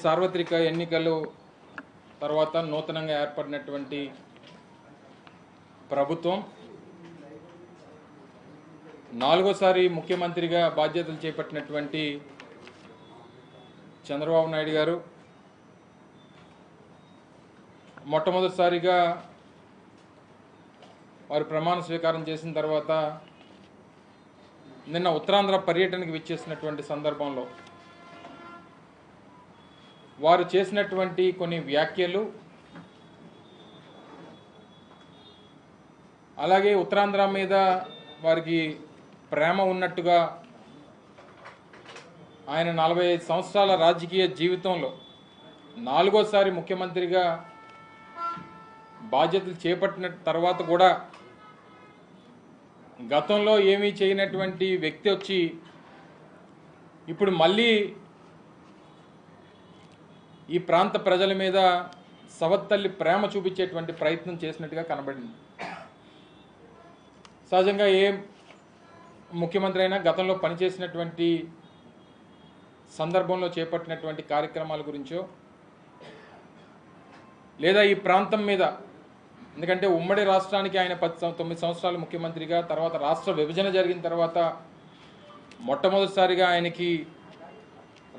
సార్వత్రిక ఎన్నికలు తర్వాత నూతనంగా ఏర్పడినటువంటి ప్రభుత్వం నాలుగోసారి ముఖ్యమంత్రిగా బాధ్యతలు చేపట్టినటువంటి చంద్రబాబు నాయుడు గారు మొట్టమొదటిసారిగా వారు ప్రమాణ స్వీకారం చేసిన తర్వాత నిన్న ఉత్తరాంధ్ర పర్యటనకి విచ్చేసినటువంటి సందర్భంలో వారు చేసినటువంటి కొన్ని వ్యాఖ్యలు అలాగే ఉత్తరాంధ్ర మీద వారికి ప్రేమ ఉన్నట్టుగా ఆయన నలభై ఐదు సంవత్సరాల రాజకీయ జీవితంలో నాలుగోసారి ముఖ్యమంత్రిగా బాధ్యతలు చేపట్టిన తర్వాత కూడా గతంలో ఏమీ చేయనటువంటి వ్యక్తి వచ్చి ఇప్పుడు మళ్ళీ ఈ ప్రాంత ప్రజల మీద సవత్తల్లి ప్రేమ చూపించేటువంటి ప్రయత్నం చేసినట్టుగా కనబడింది. సహజంగా ఏ ముఖ్యమంత్రి అయినా గతంలో పనిచేసినటువంటి సందర్భంలో చేపట్టినటువంటి కార్యక్రమాల గురించో లేదా ఈ ప్రాంతం మీద ఎందుకంటే ఉమ్మడి రాష్ట్రానికి ఆయన పది తొమ్మిది సంవత్సరాలు ముఖ్యమంత్రిగా తర్వాత రాష్ట్ర విభజన జరిగిన తర్వాత మొట్టమొదటిసారిగా ఆయనకి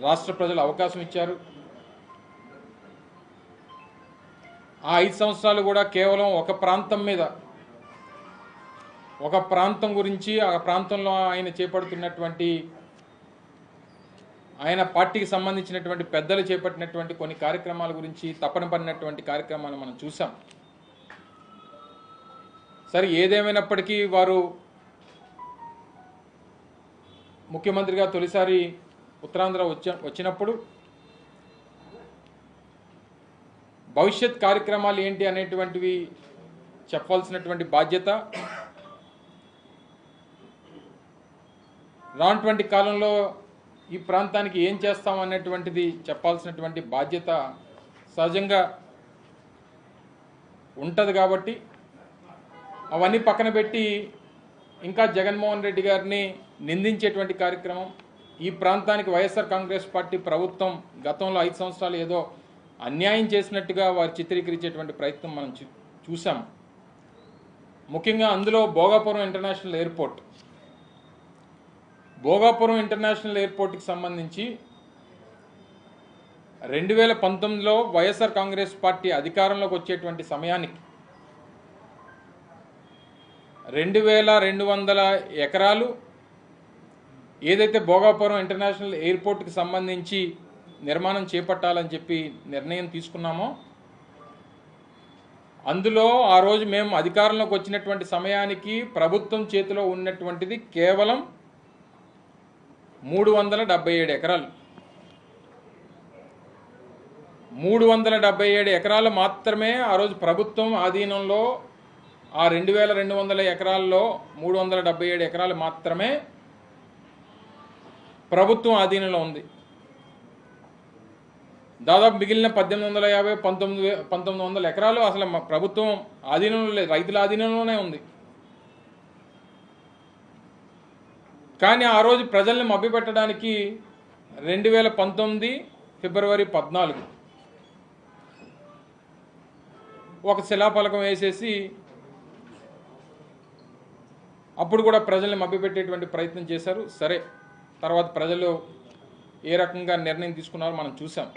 రాష్ట్ర ప్రజలు అవకాశం ఇచ్చారు. ఆ ఐదు సంవత్సరాలు కూడా కేవలం ఒక ప్రాంతం మీద ఒక ప్రాంతం గురించి ఆ ప్రాంతంలో ఆయన చేపడుతున్నటువంటి ఆయన పార్టీకి సంబంధించినటువంటి పెద్దలు చేపట్టినటువంటి కొన్ని కార్యక్రమాల గురించి తపన పడినటువంటి కార్యక్రమాలు మనం చూసాం. సరే ఏదేమైనప్పటికీ వారు ముఖ్యమంత్రిగా తొలిసారి ఉత్తరాంధ్ర వచ్చ వచ్చినప్పుడు భవిష్యత్ కార్యక్రమాలు ఏంటి అనేటువంటివి చెప్పాల్సినటువంటి బాధ్యత. రానటువంటి కాలంలో ఈ ప్రాంతానికి ఏం చేస్తాం అనేటువంటిది చెప్పాల్సినటువంటి బాధ్యత సహజంగా ఉంటుంది కాబట్టి అవన్నీ పక్కన పెట్టి ఇంకా జగన్మోహన్ రెడ్డి గారిని నిందించేటువంటి కార్యక్రమం. ఈ ప్రాంతానికి వైఎస్ఆర్ కాంగ్రెస్ పార్టీ ప్రభుత్వం గతంలో ఐదు సంవత్సరాలు ఏదో అన్యాయం చేసినట్టుగా వారు చిత్రీకరించేటువంటి ప్రయత్నం మనం చూ- చూసాం ముఖ్యంగా అందులో Bhogapuram international airport. Bhogapuram international ఎయిర్పోర్ట్కి సంబంధించి రెండు వేల పంతొమ్మిదిలో వైఎస్ఆర్ కాంగ్రెస్ పార్టీ అధికారంలోకి వచ్చేటువంటి సమయానికి రెండు వేల రెండు వందల ఎకరాలు ఏదైతే భోగాపురం ఇంటర్నేషనల్ ఎయిర్పోర్ట్కి సంబంధించి నిర్మాణం చేపట్టాలని చెప్పి నిర్ణయం తీసుకున్నామో అందులో ఆ రోజు మేము అధికారంలోకి వచ్చినటువంటి సమయానికి ప్రభుత్వం చేతిలో ఉన్నటువంటిది కేవలం మూడు వందల డెబ్బై ఏడు ఎకరాలు. మూడు వందల డెబ్బై ఏడు ఎకరాలు మాత్రమే ఆ రోజు ప్రభుత్వం ఆధీనంలో ఆ రెండు వేల రెండు వందల ఎకరాల్లో మూడు వందల డెబ్బై ఏడు ఎకరాలు మాత్రమే ప్రభుత్వం ఆధీనంలో ఉంది. దాదాపు మిగిలిన పద్దెనిమిది వందల యాభై పంతొమ్మిది పంతొమ్మిది వందల ఎకరాలు అసలు మా ప్రభుత్వం ఆధీనంలో లేదు రైతుల ఆధీనంలోనే ఉంది. కానీ ఆ రోజు ప్రజల్ని మభ్యపెట్టడానికి రెండు వేల పంతొమ్మిది ఫిబ్రవరి పద్నాలుగు ఒక శిలాఫలకం వేసేసి అప్పుడు కూడా ప్రజల్ని మభ్యపెట్టేటువంటి ప్రయత్నం చేశారు. సరే తర్వాత ప్రజలు ఏ రకంగా నిర్ణయం తీసుకున్నారో మనం చూసాం